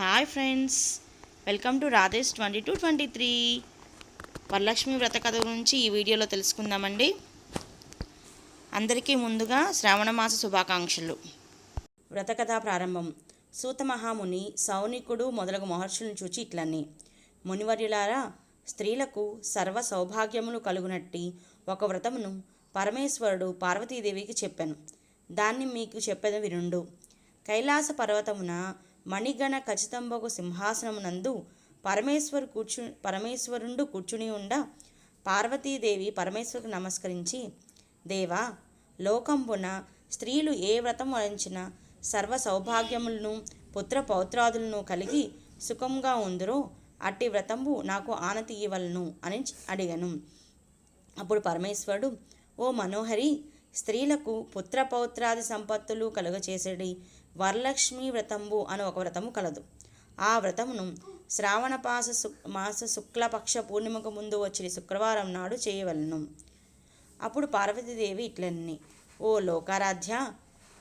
Hi friends welcome to Radhesh twenty two twenty three Varalakshmi వ్రత కథ గురించి ఈ వీడియోలో తెలుసుకుందామండి. అందరికీ ముందుగా శ్రావణ మాస శుభాకాంక్షలు. వ్రతకథ ప్రారంభం. సూత మహాముని సౌనికుడు మొదలగు మహర్షులను చూచి ఇట్లని మునివర్యులారా స్త్రీలకు సర్వ సౌభాగ్యములు కలుగునట్టి ఒక వ్రతమును పరమేశ్వరుడు పార్వతీదేవికి చెప్పాను. దాన్ని మీకు చెప్పేది వినుండు. కైలాస పర్వతమున మణిగణ ఖచ్చితంబగు సింహాసనమునందు పరమేశ్వరు కూర్చు పరమేశ్వరుండు కూర్చుని ఉండ పార్వతీదేవి పరమేశ్వరుకు నమస్కరించి దేవా లోకంబున స్త్రీలు ఏ వ్రతం వరించిన సర్వ సౌభాగ్యములను పుత్ర పౌత్రాదులను కలిగి సుఖంగా ఉందరో అట్టి వ్రతంబు నాకు ఆనతి ఇవ్వలను అని అడిగను. అప్పుడు పరమేశ్వరుడు ఓ మనోహరి స్త్రీలకు పుత్ర పౌత్రాది సంపత్తులు కలుగచేసేడి. వరలక్ష్మి వ్రతంబు అని ఒక వ్రతము కలదు. ఆ వ్రతమును శ్రావణపాస సు మాస శుక్లపక్ష పూర్ణిమకు ముందు వచ్చిన శుక్రవారం నాడు చేయవలను. అప్పుడు పార్వతీదేవి ఇట్లన్ని ఓ లోకారాధ్య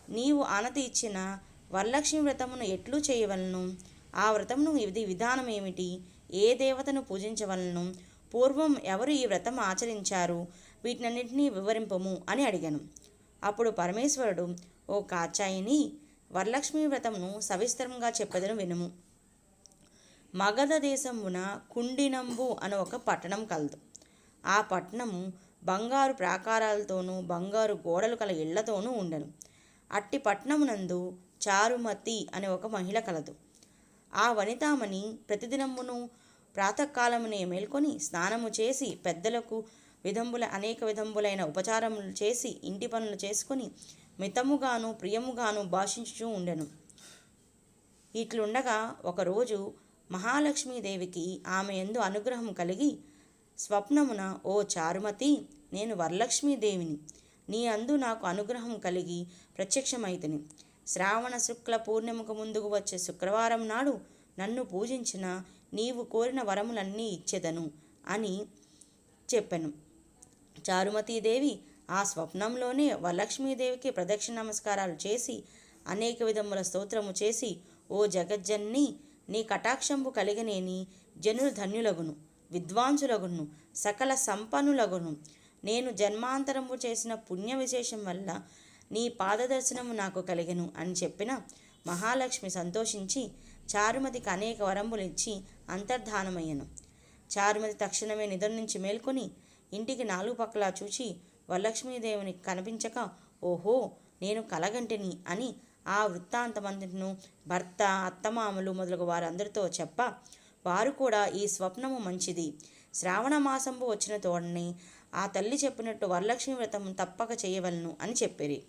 నీవు ఆనతి ఇచ్చిన వరలక్ష్మి వ్రతమును ఎట్లు చేయవలను? ఆ వ్రతమును ఇది విధానం ఏమిటి? ఏ దేవతను పూజించవలను? పూర్వం ఎవరు ఈ వ్రతం ఆచరించారు? వీటినన్నింటినీ వివరింపము అని అడిగాను. అప్పుడు పరమేశ్వరుడు ఓ కాచాయిని వరలక్ష్మి వ్రతమును సవిస్తరంగా చెప్పదను వినుము. మగధ దేశమున కుండినంబు అని ఒక పట్టణం కలదు. ఆ పట్టణము బంగారు ప్రాకారాలతోనూ బంగారు గోడలు కల ఇళ్ళతోనూ ఉండను. అట్టి పట్టణమునందు చారుమతి అనే ఒక మహిళ కలదు. ఆ వనితామని ప్రతిదినమును ప్రాతకాలమునే మేల్కొని స్నానము చేసి పెద్దలకు విధంబుల అనేక విధంబులైన ఉపచారములు చేసి ఇంటి పనులు చేసుకొని మితముగాను ప్రియముగాను భాషించుచూ ఉండెను. ఇట్లుండగా ఒకరోజు మహాలక్ష్మీదేవికి ఆమె ఎందు అనుగ్రహం కలిగి స్వప్నమున ఓ చారుమతి నేను వరలక్ష్మీదేవిని. నీ అందు నాకు అనుగ్రహం కలిగి ప్రత్యక్షమైతిని. శ్రావణ శుక్ల పూర్ణిమకు ముందుకు వచ్చే శుక్రవారం నాడు నన్ను పూజించిన నీవు కోరిన వరములన్నీ ఇచ్చేదను అని చెప్పాను. చారుమతీదేవి ఆ స్వప్నంలోనే వరలక్ష్మీదేవికి ప్రదక్షిణ నమస్కారాలు చేసి అనేక విధముల స్తోత్రము చేసి ఓ జగజ్జన్ని నీ కటాక్షంపు కలిగనేని జనులు ధన్యులగును విద్వాంసులగును సకల సంపన్నులగును. నేను జన్మాంతరము చేసిన పుణ్య విశేషం వల్ల నీ పాదదర్శనము నాకు కలిగెను అని చెప్పిన మహాలక్ష్మి సంతోషించి చారుమతికి అనేక వరములు ఇచ్చి అంతర్ధానమయ్యను. చారుమతి తక్షణమే నిద్ర నుంచి మేల్కొని ఇంటికి నాలుగు పక్కలా చూచి వరలక్ష్మీదేవిని కనిపించక ఓహో నేను కలగంటిని అని ఆ వృత్తాంతమంతటిను భర్త అత్తమామలు మొదలగు వారందరితో చెప్ప వారు కూడా ఈ స్వప్నము మంచిది. శ్రావణ మాసంబు వచ్చిన తోడని ఆ తల్లి చెప్పినట్టు వరలక్ష్మి వ్రతం తప్పక చేయవలను అని చెప్పిరి.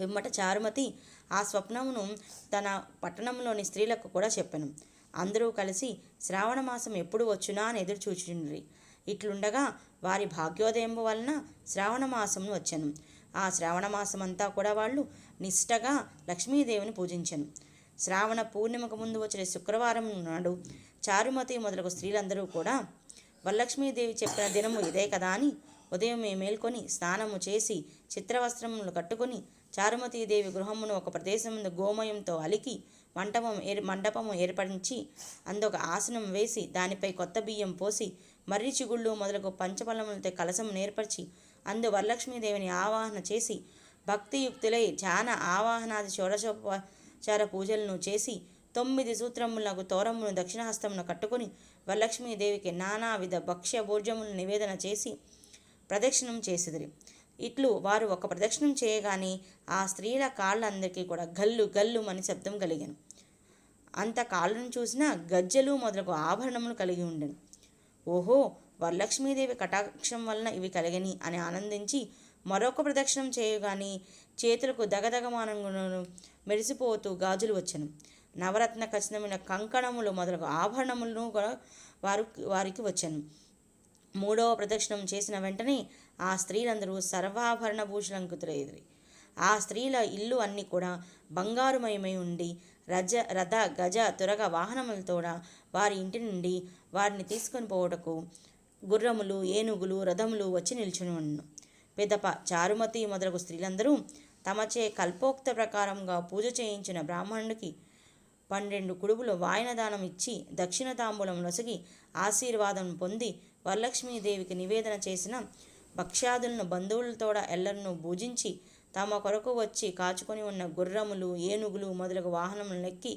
పిమ్మట చారుమతి ఆ స్వప్నమును తన పట్టణంలోని స్త్రీలకు కూడా చెప్పాను. అందరూ కలిసి శ్రావణ మాసం ఎప్పుడు వచ్చునా అని ఎదురు చూచుండ్రి ఇట్లుండగా వారి భాగ్యోదయము వలన శ్రావణమాసము వచ్చను. వచ్చాను ఆ శ్రావణమాసమంతా అంతా కూడా వాళ్ళు నిష్టగా లక్ష్మీదేవిని పూజించను. శ్రావణ పూర్ణిమకు ముందు వచ్చిన శుక్రవారం నాడు చారుమతి మొదలగు స్త్రీలందరూ కూడా వరలక్ష్మీదేవి చెప్పిన దినము ఇదే కదా అని ఉదయమే మేల్కొని స్నానము చేసి చిత్రవస్త్రములు కట్టుకొని చారుమతీదేవి గృహమును ఒక ప్రదేశం గోమయంతో అలికి మంటపం ఏర్ మండపము ఏర్పరించి అందొక ఆసనం వేసి దానిపై కొత్త బియ్యం పోసి మర్రి చిగుళ్ళు మొదలగు పంచఫలములతో కలసం నేర్పరిచి అందు వరలక్ష్మీదేవిని ఆవాహన చేసి భక్తియుక్తులై ధ్యాన ఆవాహనాది షోడశోపచార పూజలను చేసి తొమ్మిది సూత్రములకు తోరమును దక్షిణహస్తమును కట్టుకొని వరలక్ష్మీదేవికి నానావిధ భక్ష్య భోజ్యములను నివేదన చేసి ప్రదక్షిణం చేసిదిరి. ఇట్లు వారు ఒక ప్రదక్షిణం చేయగానే ఆ స్త్రీల కాళ్ళందరికీ కూడా గల్లు గల్లు అని శబ్దం కలిగాను. అంత కాళ్ళను చూసినా గజ్జలు మొదలగు ఆభరణములు కలిగి ఉండెను. ఓహో వరలక్ష్మీదేవి కటాక్షం వలన ఇవి కలిగని అని ఆనందించి మరొక ప్రదక్షిణం చేయగాని చేతులకు దగదగమానంగును మెరిసిపోతూ గాజులు వచ్చను. నవరత్న ఖచ్చితమైన కంకణములు మొదలగు ఆభరణములను కూడా వారు వారికి వచ్చాను. మూడవ ప్రదక్షిణం చేసిన వెంటనే ఆ స్త్రీలందరూ సర్వాభరణ భూషణంకుతులైరి ఆ స్త్రీల ఇల్లు అన్నీ కూడా బంగారుమయమై ఉండి రజ రథ గజ తురగ వాహనములతోడ వారి ఇంటి నుండి వారిని తీసుకొని పోవటకు గుర్రములు ఏనుగులు రథములు వచ్చి నిల్చుని ఉన్ను పిదప చారుమతి మొదలగు స్త్రీలందరూ తమచే కల్పోక్త ప్రకారంగా పూజ చేయించిన బ్రాహ్మణుడికి పన్నెండు కుడుగులు వాయనదానం ఇచ్చి దక్షిణ తాంబూలం నొసగి ఆశీర్వాదం పొంది వరలక్ష్మీదేవికి నివేదన చేసిన భక్ష్యాదులను బంధువులతోడ ఎల్లరను పూజించి తమ కొరకు వచ్చి కాచుకొని ఉన్న గుర్రములు ఏనుగులు మొదలగు వాహనములెక్కి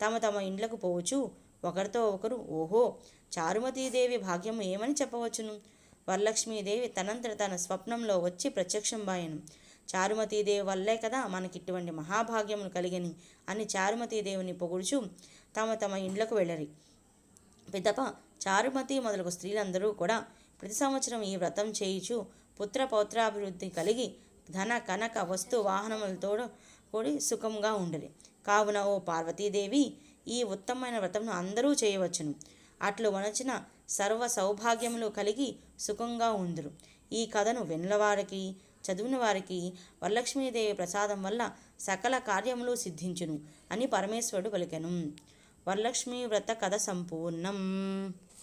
తమ తమ ఇండ్లకు పోవచ్చు ఒకరితో ఒకరు ఓహో చారుమతీదేవి భాగ్యము ఏమని చెప్పవచ్చును? వరలక్ష్మీదేవి తనంతట తన స్వప్నంలో వచ్చి ప్రత్యక్షం బాయను చారుమతీదేవి వల్లే కదా మనకి ఇటువంటి మహాభాగ్యములు కలిగని అని చారుమతీదేవిని పొగుడుచు తమ తమ ఇండ్లకు వెళ్ళరి. పిదప చారుమతి మొదలగు స్త్రీలందరూ కూడా ప్రతి సంవత్సరం ఈ వ్రతం చేయుచు పుత్ర పౌత్రాభివృద్ధి కలిగి ధన కనక వస్తు వాహనములతో కూడి సుఖంగా ఉండరి కావున ఓ పార్వతీదేవి ఈ ఉత్తమమైన వ్రతంను అందరూ చేయవచ్చును. అట్లు వనచిన సర్వ సౌభాగ్యములు కలిగి సుఖంగా ఉందురు ఈ కథను విన్నవారికి చదివిన వారికి వరలక్ష్మీదేవి ప్రసాదం వల్ల సకల కార్యములు సిద్ధించును అని పరమేశ్వరుడు పలికెను. వరలక్ష్మీ వ్రత కథ సంపూర్ణం.